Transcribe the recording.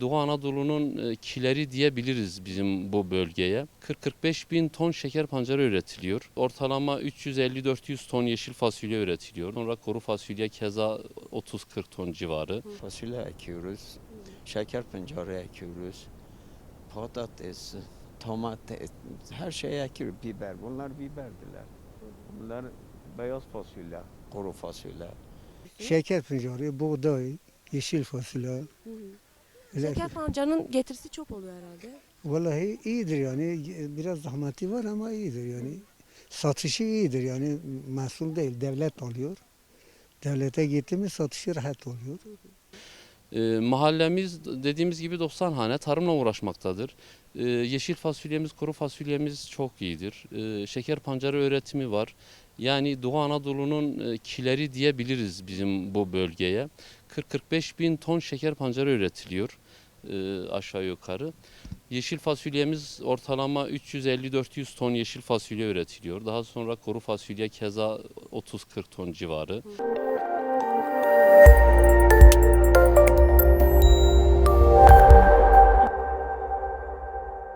Doğu Anadolu'nun e, kileri diyebiliriz bizim bu bölgeye. 40-45 bin ton şeker pancarı üretiliyor. Ortalama 350-400 ton yeşil fasulye üretiliyor. Sonra kuru fasulye keza 30-40 ton civarı. Fasulye ekiyoruz. Şeker pancarı ekiyoruz. Patates, domates, her şeyi ekiyoruz. Biber. Bunlar biberdiler. Bunlar beyaz fasulye, kuru fasulye. Şeker pancarı, buğday, yeşil fasulye. Öyle- Şeker pancarının getirisi çok oluyor herhalde. Vallahi iyidir yani. Biraz zahmeti var ama iyidir yani. Satışı iyidir yani. Mahsul değil. Devlet alıyor. Devlete gitti mi satışı rahat oluyor. E, mahallemiz dediğimiz gibi 90 hane tarımla uğraşmaktadır. E, yeşil fasulyemiz, kuru fasulyemiz çok iyidir. E, şeker pancarı üretimi var. Yani Doğu Anadolu'nun e, kileri diyebiliriz bizim bu bölgeye. 40-45 bin ton şeker pancarı üretiliyor e, aşağı yukarı. Yeşil fasulyemiz ortalama 350-400 ton yeşil fasulye üretiliyor. Daha sonra kuru fasulye keza 30-40 ton civarı.